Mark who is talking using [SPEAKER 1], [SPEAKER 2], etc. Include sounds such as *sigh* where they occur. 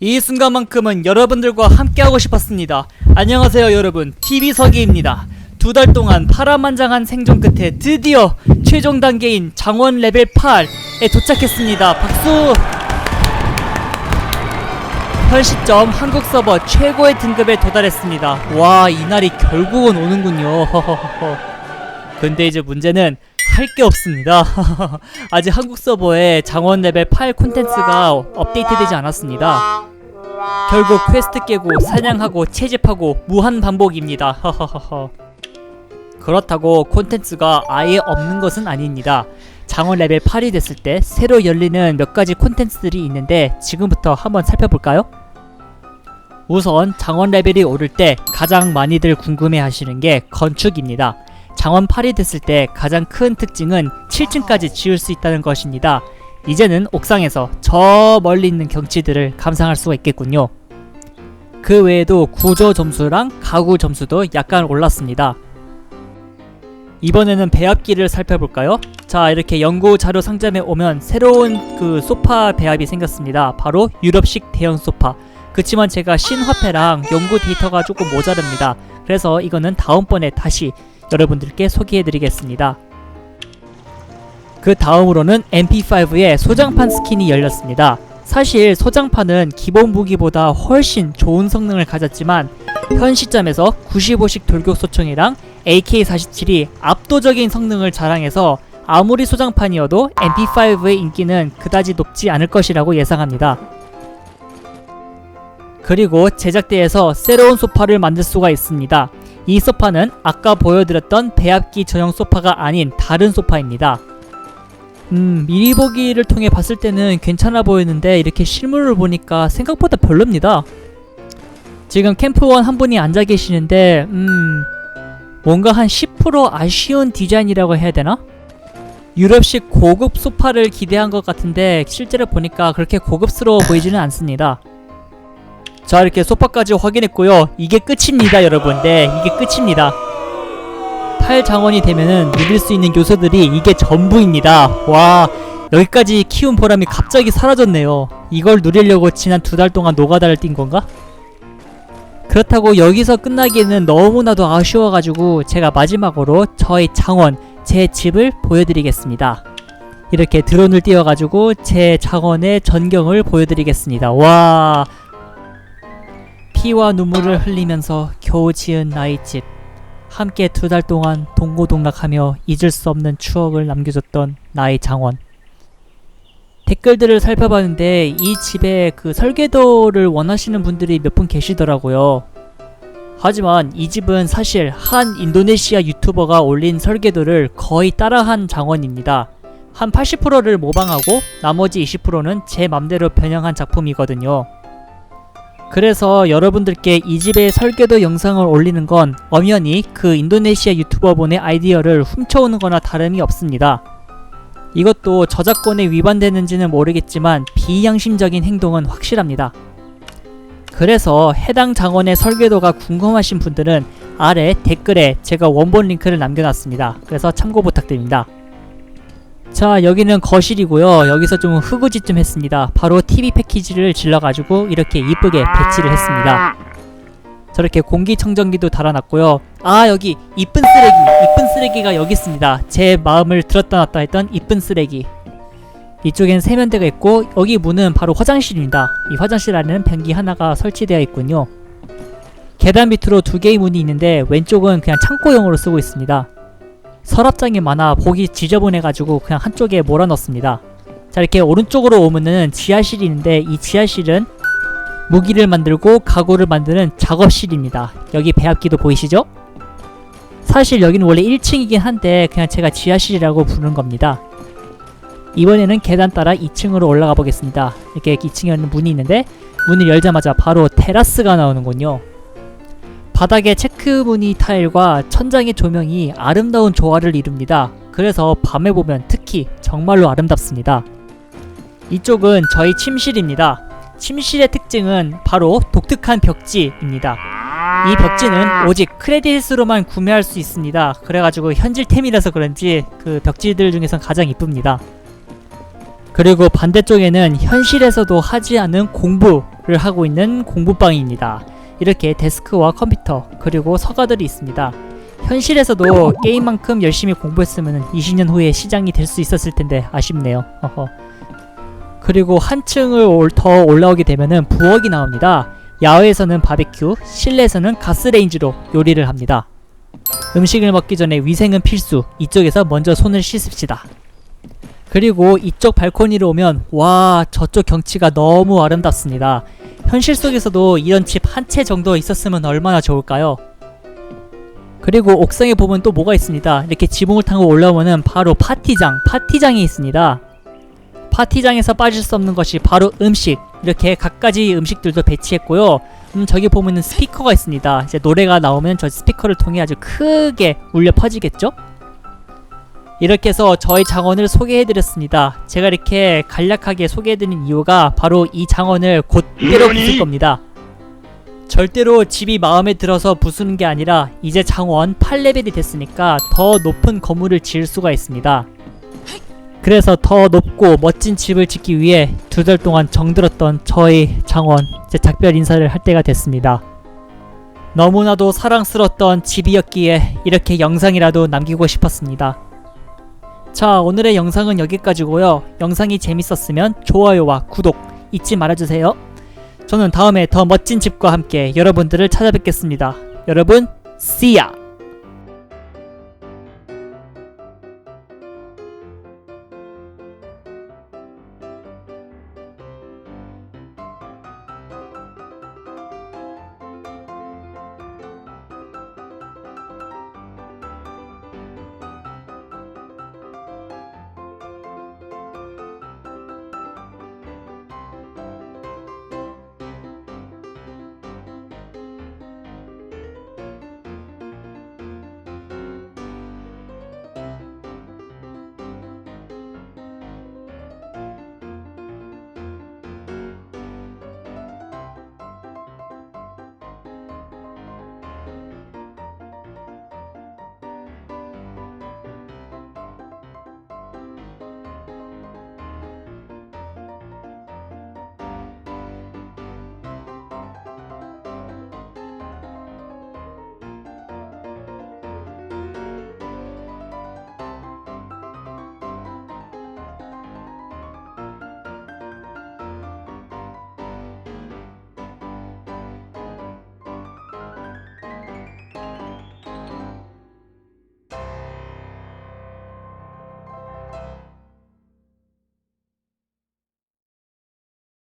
[SPEAKER 1] 이 순간만큼은 여러분들과 함께하고 싶었습니다. 안녕하세요 여러분 TV서기입니다. 두 달 동안 파란만장한 생존 끝에 드디어 최종 단계인 장원 레벨 8에 도착했습니다. 박수! 현 시점 한국 서버 최고의 등급에 도달했습니다. 와, 이 날이 결국은 오는군요. 근데 이제 문제는 할 게 없습니다. *laughs* 아직 한국 서버에 장원 레벨 8 콘텐츠가 업데이트되지 않았습니다. 결국 퀘스트 깨고 사냥하고 채집하고 무한 반복입니다. *laughs* 그렇다고 콘텐츠가 아예 없는 것은 아닙니다. 장원 레벨 8이 됐을 때 새로 열리는 몇 가지 콘텐츠들이 있는데 지금부터 한번 살펴볼까요? 우선 장원 레벨이 오를 때 가장 많이들 궁금해 하시는 게 건축입니다. 장원 8이 됐을 때 가장 큰 특징은 7층까지 지을 수 있다는 것입니다. 이제는 옥상에서 저 멀리 있는 경치들을 감상할 수가 있겠군요. 그 외에도 구조 점수랑 가구 점수도 약간 올랐습니다. 이번에는 배합기를 살펴볼까요? 자 이렇게 연구 자료 상점에 오면 새로운 그 소파 배합이 생겼습니다. 바로 유럽식 대형 소파. 그치만 제가 신화폐랑 연구 데이터가 조금 모자릅니다. 그래서 이거는 다음번에 다시 여러분들께 소개해드리겠습니다. 그 다음으로는 MP5의 소장판 스킨이 열렸습니다. 사실 소장판은 기본 무기보다 훨씬 좋은 성능을 가졌지만 현 시점에서 95식 돌격 소총이랑 AK-47이 압도적인 성능을 자랑해서 아무리 소장판이어도 MP5의 인기는 그다지 높지 않을 것이라고 예상합니다. 그리고 제작대에서 새로운 소파를 만들 수가 있습니다. 이 소파는 아까 보여드렸던 배합기 전용 소파가 아닌 다른 소파입니다. 음, 미리 보기를 통해 봤을 때는 괜찮아 보이는데 이렇게 실물을 보니까 생각보다 별로입니다. 지금 캠프원 한 분이 앉아 계시는데 음, 뭔가 한 10% 아쉬운 디자인이라고 해야 되나? 유럽식 고급 소파를 기대한 것 같은데 실제로 보니까 그렇게 고급스러워 보이지는 않습니다. 자 이렇게 소파까지 확인했고요. 이게 끝입니다 여러분. 네 이게 끝입니다. 8장원이 되면은 누릴 수 있는 요소들이 이게 전부입니다. 와 여기까지 키운 보람이 갑자기 사라졌네요. 이걸 누리려고 지난 두 달 동안 노가다를 뛴 건가? 그렇다고 여기서 끝나기에는 너무나도 아쉬워가지고 제가 마지막으로 저의 장원, 제 집을 보여드리겠습니다. 이렇게 드론을 띄워가지고 제 장원의 전경을 보여드리겠습니다. 와 피와 눈물을 흘리면서 겨우 지은 나의 집. 함께 두 달 동안 동고동락하며 잊을 수 없는 추억을 남겨줬던 나의 장원. 댓글들을 살펴봤는데 이 집에 그 설계도를 원하시는 분들이 몇 분 계시더라고요. 하지만 이 집은 사실 한 인도네시아 유튜버가 올린 설계도를 거의 따라한 장원입니다. 한 80%를 모방하고 나머지 20%는 제 맘대로 변형한 작품이거든요. 그래서 여러분들께 이 집의 설계도 영상을 올리는 건 엄연히 그 인도네시아 유튜버분의 아이디어를 훔쳐오는 거나 다름이 없습니다. 이것도 저작권에 위반되는지는 모르겠지만 비양심적인 행동은 확실합니다. 그래서 해당 장원의 설계도가 궁금하신 분들은 아래 댓글에 제가 원본 링크를 남겨놨습니다. 그래서 참고 부탁드립니다. 자 여기는 거실이고요. 여기서 좀 흐구지 좀 했습니다. 바로 TV 패키지를 질러가지고 이렇게 이쁘게 배치를 했습니다. 저렇게 공기청정기도 달아놨고요. 아 여기 이쁜 쓰레기 이쁜 쓰레기가 여기 있습니다. 제 마음을 들었다 놨다 했던 이쁜 쓰레기. 이쪽엔 세면대가 있고 여기 문은 바로 화장실입니다. 이 화장실 안에는 변기 하나가 설치되어 있군요. 계단 밑으로 두 개의 문이 있는데 왼쪽은 그냥 창고용으로 쓰고 있습니다 서랍장이 많아 보기 지저분해가지고 그냥 한쪽에 몰아넣습니다. 자 이렇게 오른쪽으로 오면은 지하실이 있는데 이 지하실은 무기를 만들고 가구를 만드는 작업실입니다. 여기 배합기도 보이시죠? 사실 여기는 원래 1층이긴 한데 그냥 제가 지하실이라고 부르는 겁니다. 이번에는 계단 따라 2층으로 올라가 보겠습니다. 이렇게 2층에는 문이 있는데 문을 열자마자 바로 테라스가 나오는군요. 바닥에 체크 무늬 타일과 천장의 조명이 아름다운 조화를 이룹니다. 그래서 밤에 보면 특히 정말로 아름답습니다. 이쪽은 저희 침실입니다. 침실의 특징은 바로 독특한 벽지입니다. 이 벽지는 오직 크레딧으로만 구매할 수 있습니다. 그래가지고 현질템이라서 그런지 그 벽지들 중에선 가장 이쁩니다. 그리고 반대쪽에는 현실에서도 하지 않은 공부를 하고 있는 공부방입니다. 이렇게 데스크와 컴퓨터 그리고 서가들이 있습니다. 현실에서도 게임만큼 열심히 공부했으면 20년 후에 시장이 될 수 있었을 텐데 아쉽네요. 어허. 그리고 한층을 올- 더 올라오게 되면은 부엌이 나옵니다. 야외에서는 바베큐, 실내에서는 가스레인지로 요리를 합니다. 음식을 먹기 전에 위생은 필수. 이쪽에서 먼저 손을 씻읍시다. 그리고 이쪽 발코니로 오면 와 저쪽 경치가 너무 아름답습니다. 현실 속에서도 이런 집 한 채 정도 있었으면 얼마나 좋을까요? 그리고 옥상에 보면 또 뭐가 있습니다. 이렇게 지붕을 타고 올라오면은 바로 파티장, 파티장이 있습니다. 파티장에서 빠질 수 없는 것이 바로 음식. 이렇게 갖가지 음식들도 배치했고요. 음, 저기 보면은 스피커가 있습니다. 이제 노래가 나오면 저 스피커를 통해 아주 크게 울려 퍼지겠죠? 이렇게 해서 저희 장원을 소개해드렸습니다. 제가 이렇게 간략하게 소개해드린 이유가 바로 이 장원을 곧대로 부술 겁니다. 절대로 집이 마음에 들어서 부수는 게 아니라 이제 장원 8레벨이 됐으니까 더 높은 건물을 지을 수가 있습니다. 그래서 더 높고 멋진 집을 짓기 위해 두 달 동안 정들었던 저희 장원 이제 작별 인사를 할 때가 됐습니다. 너무나도 사랑스럽던 집이었기에 이렇게 영상이라도 남기고 싶었습니다. 자, 오늘의 영상은 여기까지고요. 영상이 재밌었으면 좋아요와 구독 잊지 말아주세요. 저는 다음에 더 멋진 집과 함께 여러분들을 찾아뵙겠습니다. 여러분, see ya!